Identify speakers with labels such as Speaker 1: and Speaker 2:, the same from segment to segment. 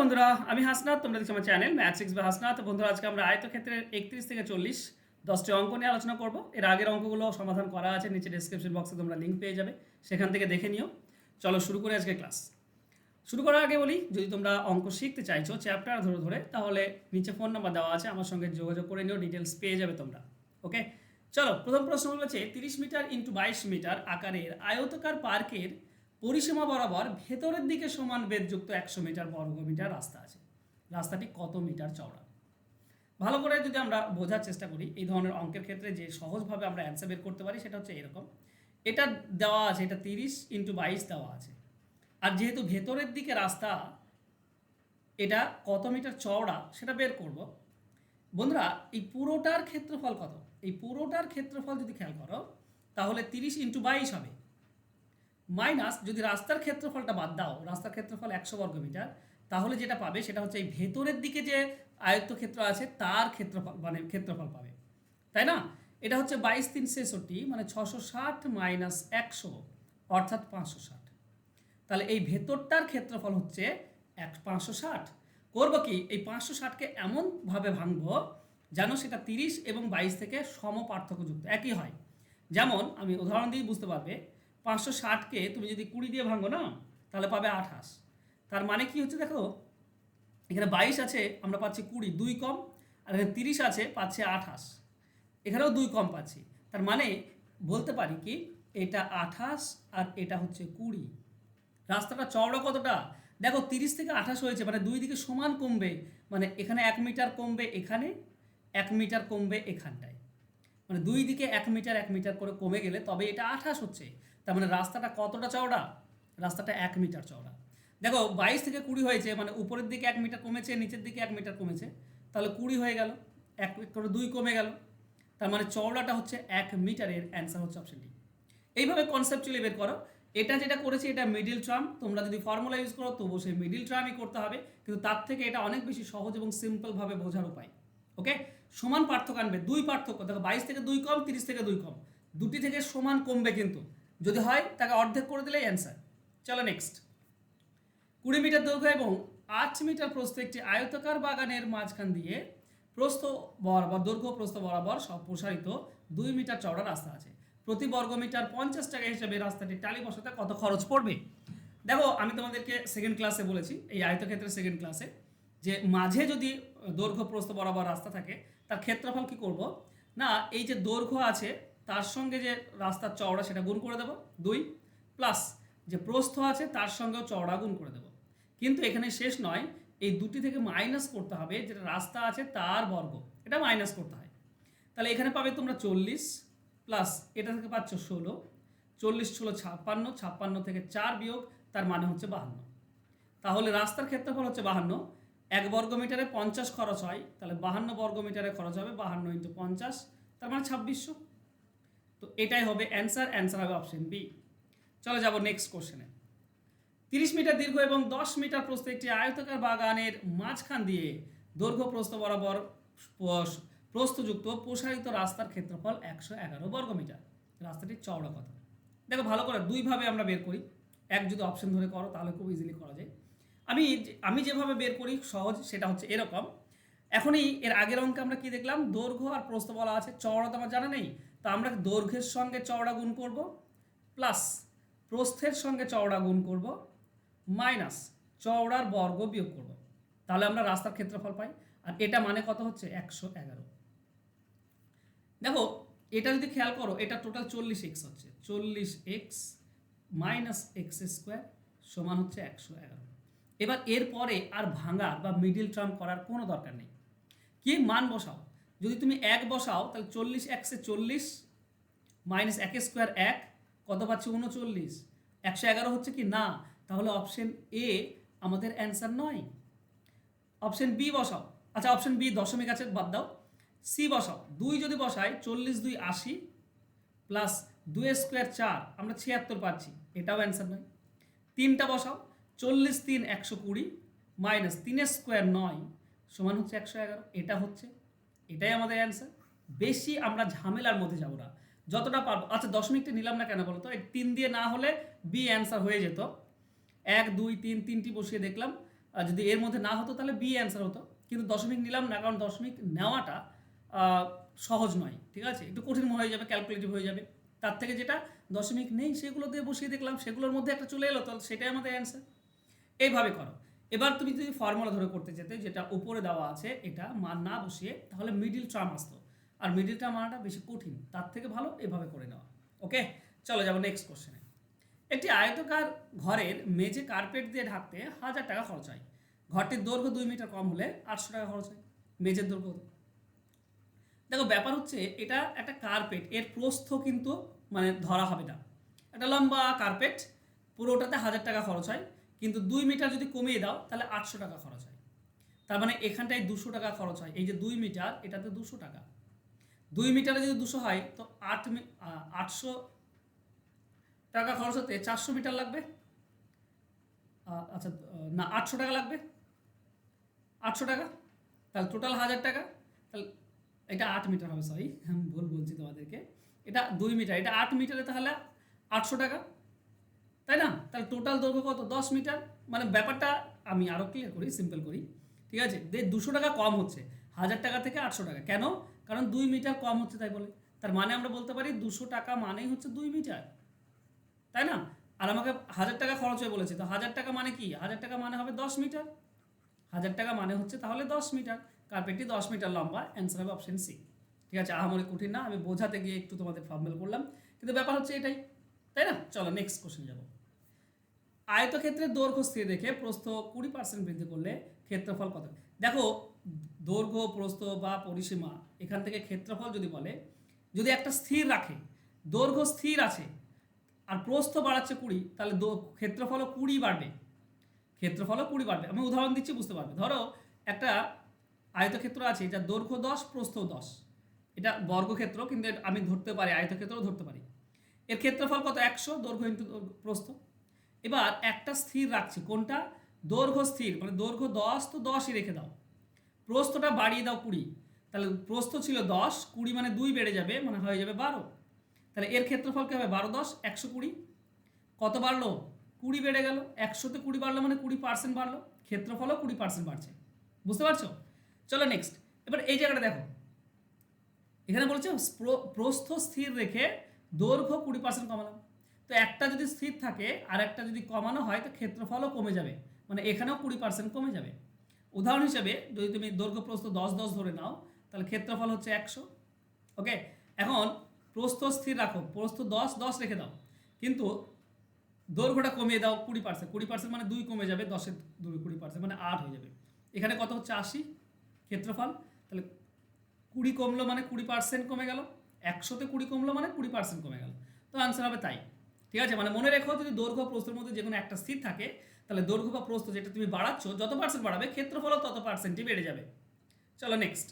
Speaker 1: বন্ধুরা, আমি হাসনাথ তোমরা দেখছ আমার চ্যানেল ম্যাথ সিক্স বা হাসনাথ বন্ধুরা, আজকে আমরা আয়তক্ষেত্রের একত্রিশ থেকে চল্লিশ, দশটি অঙ্ক নিয়ে আলোচনা করব। এর আগের অঙ্কগুলো সমাধান করা আছে, নিচে ডিসক্রিপশন বক্সে তোমরা লিঙ্ক পেয়ে যাবে। সেখান থেকে দেখে নিও। চলো শুরু করে আজকে ক্লাস শুরু করার আগে বলি, যদি তোমরা অঙ্ক শিখতে চাইছো চ্যাপ্টার ধরে ধরে, তাহলে নিচে ফোন নাম্বার দেওয়া আছে, আমার সঙ্গে যোগাযোগ করে নিও ডিটেলস পেয়ে যাবে তোমরা। ওকে চলো, প্রথম প্রশ্ন হচ্ছে তিরিশ মিটার ইন্টু বাইশ মিটার আকারের আয়তকার পার্কের পরিসীমা বরাবর ভেতরের দিকে সমান বেদযুক্ত একশো মিটার বর্গ মিটার রাস্তা আছে। রাস্তাটি কত মিটার চওড়া? ভালো করে যদি আমরা বোঝার চেষ্টা করি, এই ধরনের অঙ্কের ক্ষেত্রে যে সহজভাবে আমরা অ্যান্সার বের করতে পারি সেটা হচ্ছে এরকম। এটা দেওয়া আছে, এটা তিরিশ ইন্টু বাইশ দেওয়া আছে। আর যেহেতু ভেতরের দিকে রাস্তা, এটা কত মিটার চওড়া সেটা বের করব। বন্ধুরা, এই পুরোটার ক্ষেত্রফল কত? এই পুরোটার ক্ষেত্রফল যদি খেয়াল করো, তাহলে তিরিশ ইন্টু বাইশ হবে। মাইনাস যদি রাস্তার ক্ষেত্রফলটা বাদ দাও, রাস্তার ক্ষেত্রফল একশো বর্গ মিটার, তাহলে যেটা পাবে সেটা হচ্ছে এই ভেতরের দিকে যে আয়ত্তক্ষেত্র আছে, তার ক্ষেত্রফল মানে ক্ষেত্রফল পাবে। তাই না? এটা হচ্ছে বাইশ তিন ছেষট্টি মানে ছশো ষাট মাইনাস একশো, অর্থাৎ পাঁচশো ষাট। তাহলে এই ভেতরটার ক্ষেত্রফল হচ্ছে এক, পাঁচশো ষাট। করব কি? এই পাঁচশো ষাটকে এমনভাবে ভাঙবো যেন সেটা তিরিশ এবং বাইশ থেকে সম পার্থক্যযুক্ত একই হয়। যেমন, আমি উদাহরণ দিয়ে বুঝতে পারবে? পাঁচশো ষাটকে তুমি যদি কুড়ি দিয়ে ভাঙো, না? তাহলে পাবে আঠাশ। তার মানে কি হচ্ছে দেখো? এখানে বাইশ আছে, আমরা পাচ্ছি কুড়ি, দুই কম, আর এখানে তিরিশ আছে, পাচ্ছে আঠাশ। এখানেও দুই কম পাচ্ছি। তার মানে বলতে পারি কি, এটা আঠাশ আর এটা হচ্ছে কুড়ি। রাস্তাটা চওড়া কতটা? দেখো, তিরিশ থেকে আঠাশ হয়েছে মানে দুই দিকে সমান কমবে। মানে এখানে এক মিটার কমবে এখানে, এক মিটার কমবে এখানটায়। মানে দুই দিকে এক মিটার এক মিটার করে কমে গেলে তবে এটা আঠাশ হচ্ছে। তার মানে রাস্তাটা কতটা চওড়া? রাস্তাটা এক মিটার চওড়া। দেখো, বাইশ থেকে কুড়ি হয়েছে মানে উপরের দিকে এক মিটার কমেছে, নিচের দিকে এক মিটার কমেছে। তাহলে কুড়ি হয়ে গেল, এক করে দুই কমে গেল। তার মানে চওড়াটা হচ্ছে এক মিটারের অ্যান্সার হচ্ছে অপশন ডি এইভাবে কনসেপচুয়ালি বের করো। এটা যেটা করেছি, এটা মিডিল ট্রাম তোমরা যদি ফর্মুলা ইউজ করো তবু সেই মিডিল ট্রামই করতে হবে। কিন্তু তার থেকে এটা অনেক বেশি সহজ এবং সিম্পলভাবে বোঝার উপায়। ওকে? সমান পার্থক্য আনবে, দুই পার্থক্য। দেখো, বাইশ থেকে দুই কম, তিরিশ থেকে দুই কম। দুটি থেকে সমান কমবে কিন্তু। যদি হয়, তাকে অর্ধেক করে দিলেই অ্যান্সার চলো নেক্সট কুড়ি মিটার দৈর্ঘ্য এবং আট মিটার প্রস্থ একটি আয়তাকার বাগানের মাঝখান দিয়ে প্রস্থ বরাবর, দৈর্ঘ্য প্রস্থ বরাবর সব প্রসারিত দুই মিটার চওড়া রাস্তা আছে। প্রতি বর্গ মিটার পঞ্চাশ টাকা হিসেবে রাস্তাটি টালি বসাতে কত খরচ পড়বে? দেখো, আমি তোমাদেরকে সেকেন্ড ক্লাসে বলেছি, এই আয়তক্ষেত্রের সেকেন্ড ক্লাসে যে মাঝে যদি দৈর্ঘ্য প্রস্থ বরাবর রাস্তা থাকে, তার ক্ষেত্রফল কি করব? না, এই যে দৈর্ঘ্য আছে, তার সঙ্গে যে রাস্তার চওড়া, সেটা গুণ করে দেবো, দুই প্লাস যে প্রস্থ আছে, তার সঙ্গেও চওড়া গুণ করে দেবো। কিন্তু এখানে শেষ নয়, এই দুটি থেকে মাইনাস করতে হবে, যেটা রাস্তা আছে, তার বর্গ, এটা মাইনাস করতে হয়। তাহলে এখানে পাবে তোমরা চল্লিশ প্লাস এটা থেকে পাচ্ছ ষোলো, চল্লিশ ষোলো ছাপ্পান্ন ছাপ্পান্ন থেকে চার বিয়োগ, তার মানে হচ্ছে বাহান্ন। তাহলে রাস্তার ক্ষেত্রফল হচ্ছে বাহান্ন এক বর্গ মিটারে পঞ্চাশ খরচ হয়, তাহলে বাহান্ন বর্গ মিটারে খরচ হবে, বাহান্ন ইন্টু পঞ্চাশ, তার মানে ছাব্বিশশো। তো এটাই হবে অ্যান্সার অ্যান্সার হবে অপশন বি চলো যাব নেক্সট কোশ্চেনে তিরিশ মিটার দীর্ঘ এবং দশ মিটার প্রস্থ একটি আয়তকার বাগানের মাঝখান দিয়ে দৈর্ঘ্য প্রস্থ বরাবর প্রস্থযুক্ত প্রসারিত রাস্তার ক্ষেত্রফল একশো এগারো বর্গ মিটার রাস্তাটির চওড়া কত দেখো ভালো করে দুইভাবে আমরা বের করি। এক যদি অপশন ধরে করো, তাহলে খুব ইজিলি করা যায়। আমি আমি যেভাবে বের করি সহজ, সেটা হচ্ছে এরকম। এখনই এর আগের অঙ্কে আমরা কি দেখলাম? দৈর্ঘ্য আর প্রস্থ বলা আছে। চওড়া তো আমার জানা নেই? তো আমরা দৈর্ঘ্যের সঙ্গে চওড়া গুণ করব প্লাস প্রস্থের সঙ্গে চওড়া গুণ করব মাইনাস চওড়ার বর্গ বিয়োগ করব। তাহলে আমরা রাস্তার ক্ষেত্রফল পাই। আর এটা মানে কত হচ্ছে? একশো এগারো। দেখো, এটা যদি খেয়াল করো, এটা টোটাল চল্লিশ এক্স হচ্ছে। চল্লিশ এক্স মাইনাস এক্স স্কোয়ার সমান হচ্ছে একশো এগারো। এবার এরপরে আর ভাঙা বা মিডিল টার্ম করার কোনো দরকার নেই। কি মান বসাও? যদি তুমি এক বসাও, তাহলে চল্লিশ একশে চল্লিশ মাইনাস এক স্কোয়ার এক, কত পাচ্ছি? উনচল্লিশ। একশো এগারো হচ্ছে কি? না। তাহলে অপশন এ আমাদের অ্যান্সার নয়। অপশন বি বসাও। আচ্ছা অপশন বি দশমিক আছে, বাদ দাও। সি বসাও। দুই যদি বসাই, চল্লিশ দুই আশি প্লাস দুই স্কোয়ার চার, আমরা ছিয়াত্তর পাচ্ছি। এটাও অ্যান্সার নয়। তিনটা বসাও। চল্লিশ তিন একশো কুড়ি মাইনাস তিনের স্কোয়ার নয় সমান হচ্ছে একশো এগারো। এটা হচ্ছে, এটাই আমাদের অ্যান্সার। বেশি আমরা ঝামেলার মধ্যে যাব না। যতটা পারব আচ্ছা দশমিকটা নিলাম না কেন বলো তো? এই তিন দিয়ে না হলে বি অ্যান্সার হয়ে যেত। এক, দুই, তিন, তিনটি বসিয়ে দেখলাম। আর যদি এর মধ্যে না হতো তাহলে বি অ্যান্সার হতো। কিন্তু দশমিক নিলাম না, কারণ দশমিক নেওয়াটা সহজ নয়, ঠিক আছে? একটু কঠিন হয়ে যাবে ক্যালকুলেটিভ হয়ে যাবে। তার থেকে যেটা দশমিক নেই, সেগুলো দিয়ে বসিয়ে দেখলাম। সেগুলোর মধ্যে একটা চলে এলো, তাহলে সেটাই আমাদের অ্যান্সার। এইভাবে করো। এবার তুমি যদি ফর্মুলা ধরে করতে যেতে, যেটা উপরে দেওয়া আছে, এটা মান না বসিয়ে তাহলে মিডিল টার্ম আসতো। আর মিডিল টার্ম আনাটা বেশি কঠিন, তার থেকে ভালো এভাবে করে নেওয়া। ওকে চলো যাব নেক্সট কোশ্চেনে একটি আয়তকার ঘরের মেঝে কার্পেট দিয়ে ঢাকতে হাজার টাকা খরচ হয়। ঘরটির দৈর্ঘ্য দুই মিটার কম হলে আটশো টাকা খরচ হয়। মেঝের দৈর্ঘ্য? দেখো, ব্যাপার হচ্ছে এটা একটা কার্পেট এর প্রস্থ কিন্তু মানে ধরা হবে না। একটা লম্বা কার্পেট পুরোটাতে হাজার টাকা খরচ হয়। কিন্তু দুই মিটার যদি কমিয়ে দাও, তাহলে আটশো টাকা খরচ হয়। তার মানে এখানটায় দুশো টাকা খরচ হয়। এই যে দুই মিটার, এটাতে দুশো টাকা। দুই মিটারে যদি দুশো হয়, তো আট আটশো টাকা খরচ হতে চারশো মিটার লাগবে। আচ্ছা না, আটশো টাকা লাগবে। আটশো টাকা? তাহলে টোটাল হাজার টাকা। তাহলে এটা আট মিটার হবে সরি ভুল বলছি তোমাদেরকে। এটা দুই মিটার, এটা আট মিটারে তাহলে আটশো টাকা। তাই না? তাহলে টোটাল দৈর্ঘ্য কত? দশ মিটার? মানে ব্যাপারটা আমি আরও ক্লিয়ার করি সিম্পল করি। ঠিক আছে? দে দুশো টাকা কম হচ্ছে। হাজার টাকা থেকে আটশো টাকা। কেন? কারণ দুই মিটার কম হচ্ছে তাই বলে। তার মানে আমরা বলতে পারি দুশো টাকা মানেই হচ্ছে দুই মিটার। তাই না? আর আমাকে হাজার টাকা খরচ হয়ে বলেছে। তো হাজার টাকা মানে কি? হাজার টাকা মানে হবে দশ মিটার। হাজার টাকা মানে হচ্ছে তাহলে দশ মিটার। কার্পেটটি দশ মিটার লম্বা। অ্যান্সার হবে অপশন সি ঠিক আছে? আহামরি কঠিন না। আমি বোঝাতে গিয়ে একটু তোমাদের ফর্মেল করলাম। কিন্তু ব্যাপার হচ্ছে এটাই। তাই না? চলো নেক্সট কোশ্চেন যাব। আয়তক্ষেত্রের দৈর্ঘ্য স্থির রেখে প্রস্থ কুড়ি পার্সেন্ট বৃদ্ধি করলে ক্ষেত্রফল কত? দেখো, দৈর্ঘ্য, প্রস্থ বা পরিসীমা, এখান থেকে ক্ষেত্রফল যদি বলে, যদি একটা স্থির রাখে, দৈর্ঘ্য স্থির আছে, আর প্রস্থ বাড়াচ্ছে কুড়ি, তাহলে ক্ষেত্রফলও কুড়ি বাড়বে। ক্ষেত্রফলও কুড়ি বাড়বে। আমি উদাহরণ দিচ্ছি, বুঝতে পারবে। ধরো, একটা আয়তক্ষেত্র আছে যার দৈর্ঘ্য দশ, প্রস্থ দশ। এটা বর্গক্ষেত্র, কিন্তু আমি ধরতে পারি, আয়তক্ষেত্রও ধরতে পারি। এর ক্ষেত্রফল কত? একশো, দৈর্ঘ্য ইন্টু প্রস্থ। এবার একটা স্থির রাখছি, কোনটা? দৈর্ঘ্য স্থির মানে দৈর্ঘ্য দশ, তো দশই রেখে দাও। প্রস্থটা বাড়িয়ে দাও কুড়ি। তাহলে প্রস্থ ছিল দশ, কুড়ি মানে দুই বেড়ে যাবে মানে হয়ে যাবে বারো। তাহলে এর ক্ষেত্রফল কী হবে? বারো, দশ, একশো কুড়ি। কত বাড়লো? কুড়ি বেড়ে গেল। একশোতে কুড়ি বাড়লো মানে কুড়ি পার্সেন্ট বাড়লো। ক্ষেত্রফলও কুড়ি পার্সেন্ট বাড়ছে। বুঝতে পারছ? চলো নেক্সট এবার এই জায়গাটা দেখো। এখানে বলছে প্র- প্রস্থ স্থির রেখে দৈর্ঘ্য কুড়ি পার্সেন্ট কমালাম। তো একটা যদি স্থির থাকে আর একটা যদি কমানো হয়, তো ক্ষেত্রফলও কমে যাবে। মানে এখানেও কুড়ি পার্সেন্ট কমে যাবে। উদাহরণ হিসেবে যদি তুমি দৈর্ঘ্য প্রস্থ দশ দশ ধরে নাও, তাহলে ক্ষেত্রফল হচ্ছে একশো। ওকে? এখন প্রস্থ স্থির রাখো। প্রস্থ দশ দশ রেখে দাও। কিন্তু দৈর্ঘ্যটা কমিয়ে দাও কুড়ি পার্সেন্ট কুড়ি পার্সেন্ট মানে দুই কমে যাবে, দশের দুই কুড়ি পার্সেন্ট মানে আট হয়ে যাবে। এখানে কত হচ্ছে? আশি। ক্ষেত্রফল? তাহলে কুড়ি কমলো মানে কুড়ি পার্সেন্ট কমে গেল। একশোতে কুড়ি কমলো মানে কুড়ি পার্সেন্ট কমে গেল। তো আনসার হবে তাই। ঠিক আছে? মানে মনে রেখো যদি দৈর্ঘ্য প্রস্থের মধ্যে যে কোনো একটা স্থির থাকে, তাহলে দৈর্ঘ্য বা প্রস্থ যেটা তুমি বাড়াচ্ছ, যত পার্সেন্ট বাড়াবে, ক্ষেত্রফলও তত পার্সেন্টই বেড়ে যাবে। চলো নেক্সট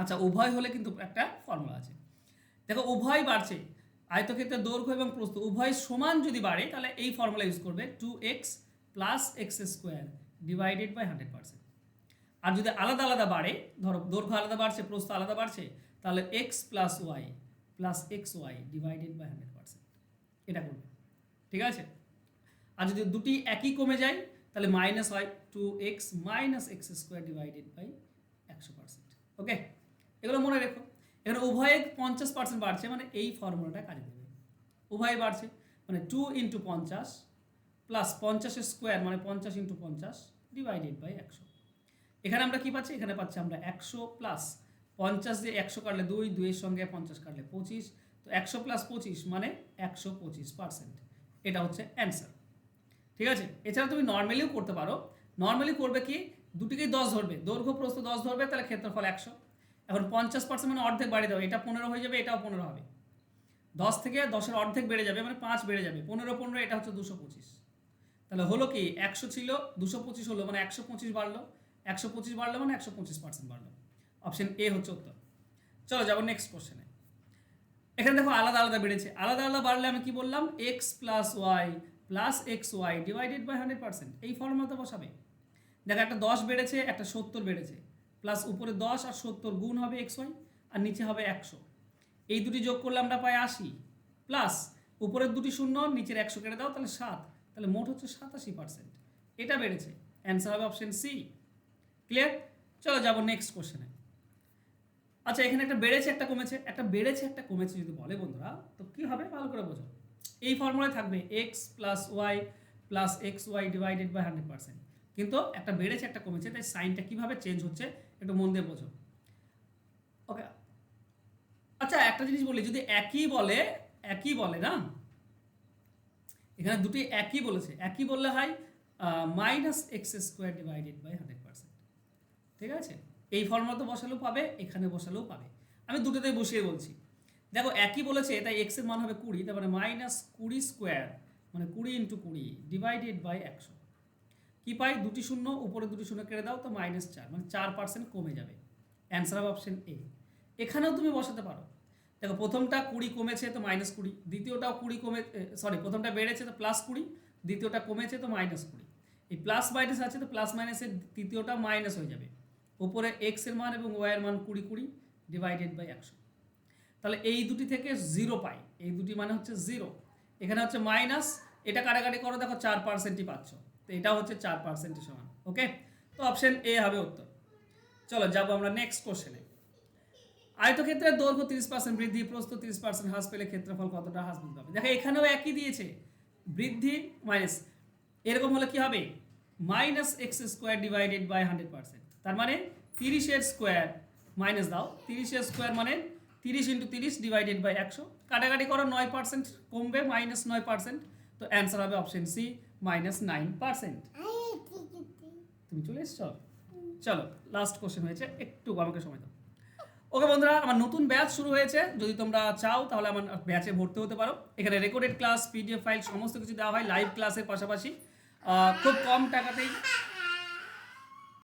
Speaker 1: আচ্ছা উভয় হলে কিন্তু একটা ফর্মুলা আছে। দেখো, উভয় বাড়ছে। আয়তক্ষেত্রের দৈর্ঘ্য এবং প্রস্থ উভয় সমান যদি বাড়ে, তাহলে এই ফর্মুলা ইউজ করবে two X plus X square divided by hundred percent আর যদি আলাদা আলাদা বাড়ে, ধরো দৈর্ঘ্য আলাদা বাড়ছে, প্রস্থ আলাদা বাড়ছে, তাহলে X plus Y plus X Y divided by hundred percent এটা করবে। ঠিক আছে? আর যদি দুটি একই কমে যায়, তাহলে মাইনাস হয় two X minus X square divided by একশো পার্সেন্ট ওকে এগুলো মনে রেখো। এখানে উভয়ে পঞ্চাশ পার্সেন্ট বাড়ছে মানে এই ফর্মুলাটা কাজে দেবে। উভয় বাড়ছে মানে টু ইন্টু পঞ্চাশ প্লাস পঞ্চাশের স্কোয়ার মানে পঞ্চাশ ইন্টু পঞ্চাশ ডিভাইডেড বাই একশো। এখানে আমরা কি পাচ্ছি? এখানে পাচ্ছি আমরা একশো প্লাস পঞ্চাশ দিয়ে একশো কাটলে দুই, দুইয়ের সঙ্গে পঞ্চাশ কাটলে পঁচিশ। তো একশো প্লাস পঁচিশ মানে একশো পঁচিশ পার্সেন্ট এটা হচ্ছে অ্যান্সার ঠিক আছে? এছাড়া তুমি নর্মালিও করতে পারো। নর্মালি করবে কি? দুটিকেই দশ ধরবে। দৈর্ঘ্য প্রস্থ দশ ধরবে, তাহলে ক্ষেত্রফল একশো। এখন পঞ্চাশ পার্সেন্ট মানে অর্ধেক বাড়িয়ে দেবে এটা পনেরো হয়ে যাবে, এটাও পনেরো হবে। দশ থেকে দশের অর্ধেক বেড়ে যাবে মানে পাঁচ বেড়ে যাবে। পনেরো পনেরো, এটা হচ্ছে দুশো পঁচিশ। তাহলে হলো কি? একশো ছিল, দুশো পঁচিশ হলো মানে একশো পঁচিশ বাড়লো। একশো পঁচিশ বাড়লো মানে একশো পঁচিশ পার্সেন্ট বাড়লো। অপশন এ হচ্ছে উত্তর। চলো যাব নেক্সট কোশ্চেনে এখানে দেখো আলাদা আলাদা বেড়েছে। আলাদা আলাদা বাড়লে আমি কি বললাম? X plus Y plus X Y divided by hundred percent এই ফর্মুলাতে বসাবে। দেখো একটা দশ বেড়েছে, একটা সত্তর বেড়েছে। প্লাস উপরে দশ আর সত্তর গুণ হবে এক্স ওয়াই আর নিচে হবে একশো। এই দুটি যোগ করলে আমরা পাই আশি। প্লাস উপরের দুটি শূন্য, নিচের একশো কেটে দাও, তাহলে সাত। তাহলে মোট হচ্ছে সাতাশি পার্সেন্ট এটা বেড়েছে। অ্যান্সার হবে অপশন সি ক্লিয়ার চলো যাব নেক্সট কোশ্চেনে আচ্ছা এখানে একটা বেড়েছে, একটা কমেছে। একটা বেড়েছে, একটা কমেছে যদি বলে বন্ধুরা, তো কি হবে? ভালো করে বোঝো। এই ফর্মুলায় থাকবে X plus Y plus X Y divided by hundred percent কিন্তু একটা বেড়েছে, একটা কমেছে, তাই সাইনটা কীভাবে চেঞ্জ হচ্ছে একটু মন দিয়ে বোঝো। ওকে আচ্ছা একটা জিনিস বলি, যদি একই বলে একই বলে না, এখানে দুটি একই বলেছে। একই বললে হয় minus X square divided by hundred percent ঠিক আছে? এই ফর্মুলাতে বসালেও পাবে, এখানে বসালেও পাবে। আমি দুটোতেই বসিয়ে বলছি। দেখো, একই বলেছে তাই এক্সের মান হবে কুড়ি তারপরে মাইনাস কুড়ি স্কোয়ার মানে কুড়ি ইন্টু কুড়ি ডিভাইডেড বাই একশো। কি পাই? দুটি শূন্য, উপরে দুটি শূন্য কেড়ে দাও, তো মাইনাস চার মানে চার পার্সেন্ট কমে যাবে। অ্যান্সার হবে অপশন এ এখানেও তুমি বসাতে পারো। দেখো, প্রথমটা কুড়ি কমেছে, তো মাইনাস কুড়ি। দ্বিতীয়টাও কুড়ি কমে সরি প্রথমটা বেড়েছে, তো প্লাস কুড়ি। দ্বিতীয়টা কমেছে, তো মাইনাস কুড়ি। এই প্লাস মাইনাস আছে, তো প্লাস মাইনাসের তৃতীয়টা মাইনাস হয়ে যাবে। উপরে এক্সের মান এবং ওয়াই এর মান কুড়ি কুড়ি ডিভাইডেড বাই একশো। তাহলে এই দুটি থেকে জিরো পাই। এই দুটি মানে হচ্ছে জিরো এখানে হচ্ছে মাইনাস এটা কাটাকাটি করো, দেখো চার পার্সেন্টই পাচ্ছ। তো এটা হচ্ছে চার পার্সেন্টের সমান ওকে তো অপশন এ হবে উত্তর। চলো, যাব আমরা নেক্সট কোশ্চেনে আয়তক্ষেত্রের দৈর্ঘ্য তিরিশ পার্সেন্ট বৃদ্ধি, প্রস্থ তিরিশ পার্সেন্ট হ্রাস পেলে ক্ষেত্রফল কতটা হ্রাস বৃদ্ধি হবে দেখো, এখানেও একই দিয়েছে। বৃদ্ধি মাইনাস এরকম হলে কি হবে? Minus X square divided by hundred percent তার মানে তিরিশের স্কোয়ার মাইনাস দাও। তিরিশের স্কোয়ার মানে তিরিশ ইন্টু তিরিশ ডিভাইডেড বাই একশো। কাটাকাটি করো, নয় পার্সেন্ট কমবে মাইনাস নয় পার্সেন্ট তো অ্যান্সার হবে option C minus nine percent তুমি চলে এসছো? চলো লাস্ট কোশ্চেন হয়েছে, একটু আমাকে সময় দাও। ওকে বন্ধুরা, আমার নতুন ব্যাচ শুরু হয়েছে। যদি তোমরা চাও, তাহলে আমার ব্যাচে ভর্তি হতে পারো। এখানে রেকর্ডেড ক্লাস পিডিএফ ফাইল সমস্ত কিছু দেওয়া হয় লাইভ ক্লাসের পাশাপাশি। খুব কম টাকাতেই